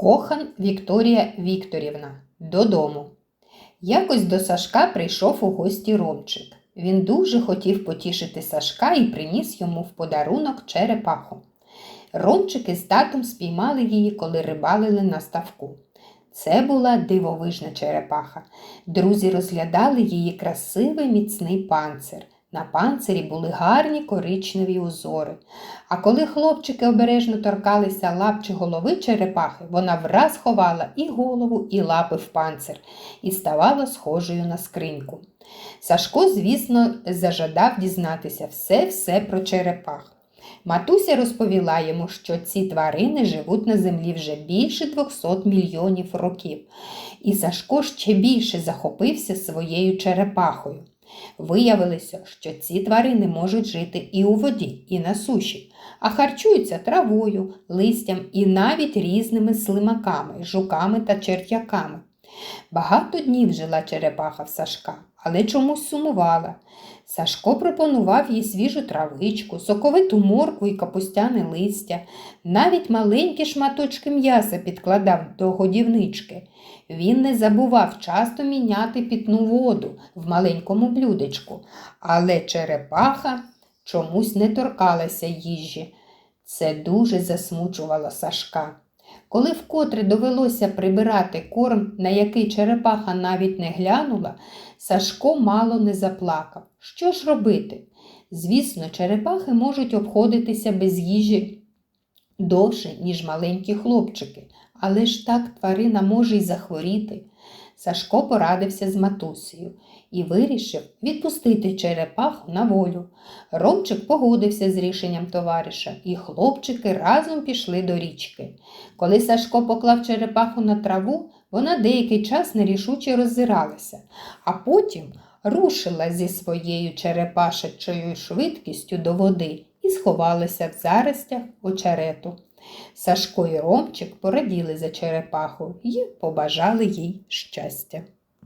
Кохан Вікторія Вікторівна додому. Якось до Сашка прийшов у гості Ромчик. Він дуже хотів потішити Сашка і приніс йому в подарунок черепаху. Ромчик із татом спіймали її, коли рибалили на ставку. Це була дивовижна черепаха. Друзі розглядали її красивий міцний панцир. На панцирі були гарні коричневі узори. А коли хлопчики обережно торкалися лап чи голови черепахи, вона враз ховала і голову, і лапи в панцир і ставала схожою на скриньку. Сашко, звісно, зажадав дізнатися все-все про черепах. Матуся розповіла йому, що ці тварини живуть на землі вже більше 200 мільйонів років, і Сашко ще більше захопився своєю черепахою. Виявилося, що ці тварини можуть жити і у воді, і на суші, а харчуються травою, листям і навіть різними слимаками, жуками та черв'яками. Багато днів жила черепаха в Сашка, але чомусь сумувала. Сашко пропонував їй свіжу травичку, соковиту моркву і капустяне листя, навіть маленькі шматочки м'яса підкладав до годівнички. Він не забував часто міняти питну воду в маленькому блюдечку, але черепаха чомусь не торкалася їжі. Це дуже засмучувало Сашка. Коли вкотре довелося прибирати корм, на який черепаха навіть не глянула, Сашко мало не заплакав. Що ж робити? Звісно, черепахи можуть обходитися без їжі довше, ніж маленькі хлопчики, але ж так тварина може й захворіти. Сашко порадився з матусею і вирішив відпустити черепаху на волю. Ромчик погодився з рішенням товариша, і хлопчики разом пішли до річки. Коли Сашко поклав черепаху на траву, вона деякий час нерішуче роззиралася, а потім рушила зі своєю черепашечою швидкістю до води і сховалася в заростях очерету. Сашко і Ромчик пораділи за черепаху і побажали їй щастя.